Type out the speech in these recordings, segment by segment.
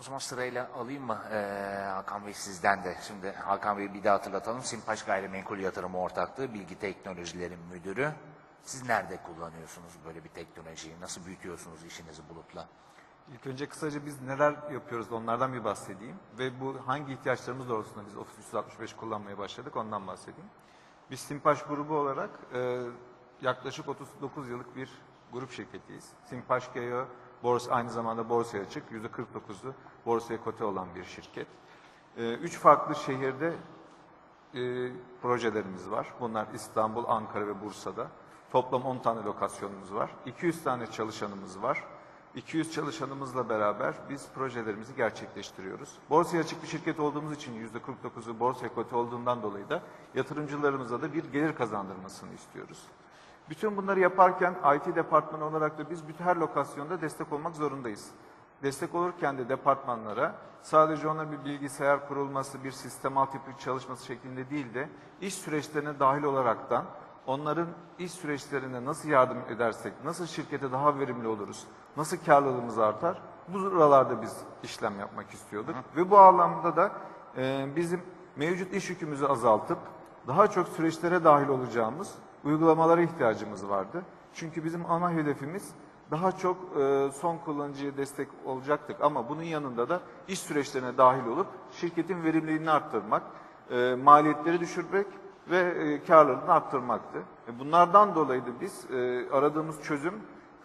O zaman sırayla alayım mı Ee, Hakan Bey sizden de. Şimdi Hakan Bey'i bir daha hatırlatalım. Simpaş Gayrimenkul Yatırım Ortaklığı Bilgi Teknolojilerin Müdürü. Siz nerede kullanıyorsunuz böyle bir teknolojiyi? Nasıl büyütüyorsunuz işinizi bulutla? İlk önce kısaca biz neler yapıyoruz onlardan bir bahsedeyim. Ve bu hangi ihtiyaçlarımız doğrultusunda biz Office 365 kullanmaya başladık ondan bahsedeyim. Biz Simpaş grubu olarak e, yaklaşık 39 yıllık bir grup şirketiyiz. Simpaş Geo borsa, aynı zamanda borsaya açık. %49'u borsaya kote olan bir şirket. E, üç farklı şehirde e, projelerimiz var. Bunlar İstanbul, Ankara ve Bursa'da. Toplam 10 tane lokasyonumuz var. 200 tane çalışanımız var. 200 çalışanımızla beraber biz projelerimizi gerçekleştiriyoruz. Borsaya açık bir şirket olduğumuz için %49'u borsaya kote olduğundan dolayı da yatırımcılarımıza da bir gelir kazandırmasını istiyoruz. Bütün bunları yaparken IT departmanı olarak da biz bütün her lokasyonda destek olmak zorundayız. Destek olurken de departmanlara sadece ona bir bilgisayar kurulması, bir sistem altyapı çalışması şeklinde değil de iş süreçlerine dahil olaraktan onların iş süreçlerine nasıl yardım edersek, nasıl şirkete daha verimli oluruz, nasıl karlılığımız artar, bu buralarda biz işlem yapmak istiyorduk. Ve bu anlamda da e, bizim mevcut iş yükümüzü azaltıp daha çok süreçlere dahil olacağımız uygulamalara ihtiyacımız vardı. Çünkü bizim ana hedefimiz daha çok e, son kullanıcıya destek olacaktık ama bunun yanında da iş süreçlerine dahil olup şirketin verimliliğini arttırmak, e, maliyetleri düşürmek ve e, karlılığını arttırmaktı. E, bunlardan dolayı da biz aradığımız çözüm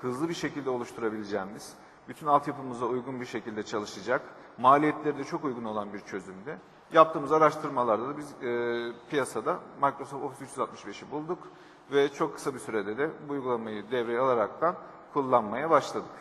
hızlı bir şekilde oluşturabileceğimiz, bütün altyapımıza uygun bir şekilde çalışacak, maliyetleri de çok uygun olan bir çözümdü. Yaptığımız araştırmalarda da biz e, piyasada Microsoft Office 365'i bulduk ve çok kısa bir sürede de bu uygulamayı devreye alaraktan kullanmaya başladık.